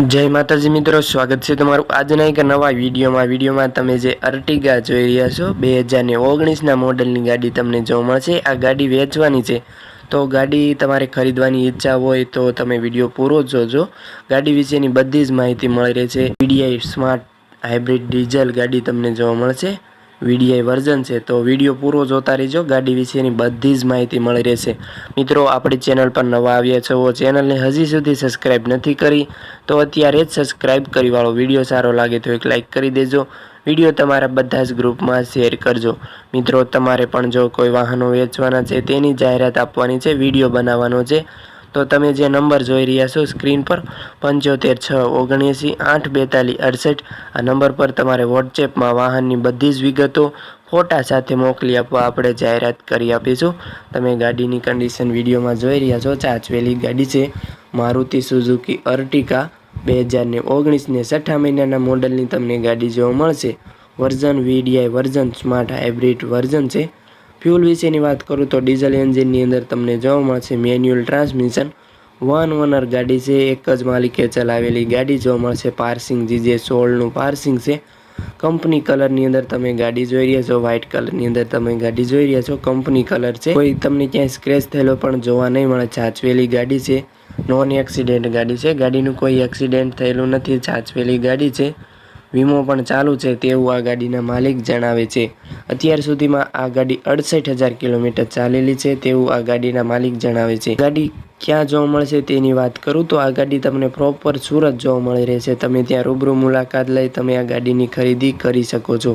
જય માતાજી મિત્રો, સ્વાગત છે તમારું આજના એક નવા વિડીયોમાં. વિડીયોમાં તમે જે અર્ટિગા જોઈ રહ્યા છો, બે હજારને ઓગણીસના મોડલની ગાડી તમને જોવા મળશે. આ ગાડી વેચવાની છે. તો ગાડી તમારે ખરીદવાની ઈચ્છા હોય તો તમે વીડિયો પૂરો જોજો. ગાડી વિશેની બધી જ માહિતી મળી રહે છે. પીડીઆઈ સ્માર્ટ હાઇબ્રિડ ડીઝલ ગાડી તમને જોવા મળશે. વીડીઆઈ વર્ઝન છે, તો વીડિયો પૂરો જોતા રહેજો. ગાડી વિશેની બધી જ માહિતી મળી રહેશે. મિત્રો, આપણી ચેનલ પર નવા આવ્યા છો ચેનલને હજી સુધી સબસ્ક્રાઈબ નથી કરી, તો અત્યારે જ સબસ્ક્રાઈબ કરી વાળો. વીડિયો સારો લાગે તો એક લાઇક કરી દેજો. વીડિયો તમારા બધા જ ગ્રુપમાં શેર કરજો. મિત્રો, તમારે પણ જો કોઈ વાહનો વેચવાના છે, તેની જાહેરાત આપવાની છે, વીડિયો બનાવવાનો છે. તો તમે જે નંબર જોઈ રહ્યા છો સ્ક્રીન પર, પંચોતેર છ ઓગણએંસી આઠ બેતાલીસ અડસઠ, આ નંબર પર તમારે વોટ્સએપમાં વાહનની બધી જ વિગતો, ફોટા સાથે મોકલી આપવા આપણે જાહેરાત કરી આપીશું. તમે ગાડીની કન્ડિશન વિડીયોમાં જોઈ રહ્યા છો ચાચવેલી ગાડી છે, મારુતિ સુઝુકી અર્ટિકા બે હજારને ઓગણીસને છઠ્ઠા મહિનાના મોડલની તમને ગાડી જોવા મળશે. Version VDI version, smart hybrid version છે. ફ્યુલ વિશેની વાત કરું તો ડીઝલ એન્જિનની અંદર તમને જોવા મળશે મેન્યુઅલ ટ્રાન્સમિશન. વન ઓનર ગાડી છે, એક જ માલિકે ચલાવેલી ગાડી જોવા મળશે. પાર્સિંગ જીજે સોળનું પાર્સિંગ છે. કંપની કલરની અંદર તમે ગાડી જોઈ રહ્યા છો, વ્હાઇટ કલરની અંદર તમે ગાડી જોઈ રહ્યા છો. કંપની કલર છે. કોઈ તમને ક્યાંય સ્ક્રેચ થયેલો પણ જોવા નહીં મળે. છાચવેલી ગાડી છે. નોન એક્સિડેન્ટ ગાડી છે. ગાડીનું કોઈ એક્સિડેન્ટ થયેલું નથી. છાચવેલી ગાડી છે. વીમો પણ ચાલુ છે તેવું આ ગાડીના માલિક જણાવે છે. અત્યાર સુધીમાં આ ગાડી અડસઠ હજાર કિલોમીટર ચાલેલી છે તેવું આ ગાડીના માલિક જણાવે છે. ગાડી ક્યાં જોવા મળશે તેની વાત કરું તો આ ગાડી તમને પ્રોપર સુરત જોવા મળી રહેશે. તમે ત્યાં રૂબરૂ મુલાકાત લઈ તમે આ ગાડીની ખરીદી કરી શકો છો.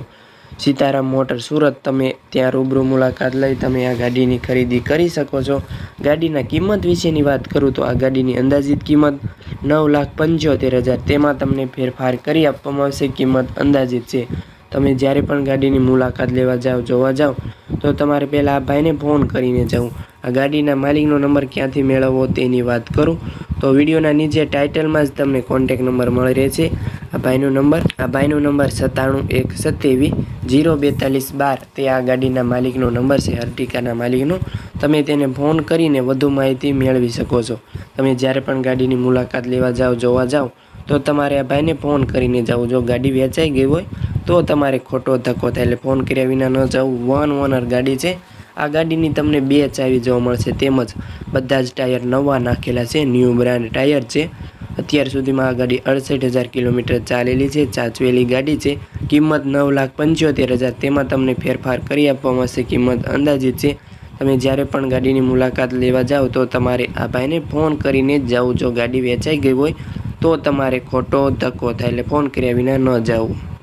સીતારામ મોટર સુરત, તમે ત્યાં રૂબરૂ મુલાકાત લઈ તમે આ ગાડીની ખરીદી કરી શકો છો. ગાડીના કિંમત વિશેની વાત કરું તો આ ગાડીની અંદાજિત કિંમત નવ લાખ પંચોતેર હજાર. તેમાં તમને ફેરફાર કરી આપવામાં આવશે. કિંમત અંદાજિત છે. તમે જ્યારે પણ ગાડીની મુલાકાત લેવા જાઓ, જોવા જાઓ તો તમારે પહેલાં આ ભાઈને ફોન કરીને જવું આ ગાડીના માલિકનો નંબર ક્યાંથી મેળવવો તેની વાત કરું. તો વિડીયોના નીચે ટાઇટલમાં જ તમને કોન્ટેક નંબર મળી રહે છે આ ભાઈનો નંબર આ ભાઈનો નંબર સત્તાણું એક સત્યાવીસ જીરો બેતાલીસ બાર. તે આ ગાડીના માલિકનો નંબર છે અર્ટિકાના માલિકનો. તમે તેને ફોન કરીને વધુ માહિતી મેળવી શકો છો. તમે જ્યારે પણ ગાડીની મુલાકાત લેવા જાઓ, જોવા જાઓ, તો તમારે આ ભાઈને ફોન કરીને જાઓ. જો ગાડી વેચાઈ ગઈ હોય તો તમારે ખોટો ધક્કો થાય. એટલે ફોન કર્યા વિના ન જવું વન ઓનર ગાડી છે. આ ગાડીની તમને બે ચાવી જોવા મળશે. તેમજ બધા જ ટાયર નવા નાખેલા છે. ન્યૂ બ્રાન્ડ ટાયર છે. અત્યાર સુધીમાં આ ગાડી અડસઠ હજાર કિલોમીટર ચાલેલી છે. ચાચવેલી ગાડી છે. કિંમત નવ લાખ પંચોતેર હજાર. તેમાં તમને ફેરફાર કરી આપવામાં આવશે કિંમત અંદાજિત છે. તમે જ્યારે પણ ગાડીની મુલાકાત લેવા જાઓ, તો તમારે આ ભાઈને ફોન કરીને જ જાઓ. જો ગાડી વેચાઈ ગઈ હોય, તો તમારે ખોટો ધક્કો થાય. એટલે ફોન કર્યા વિના ન જવું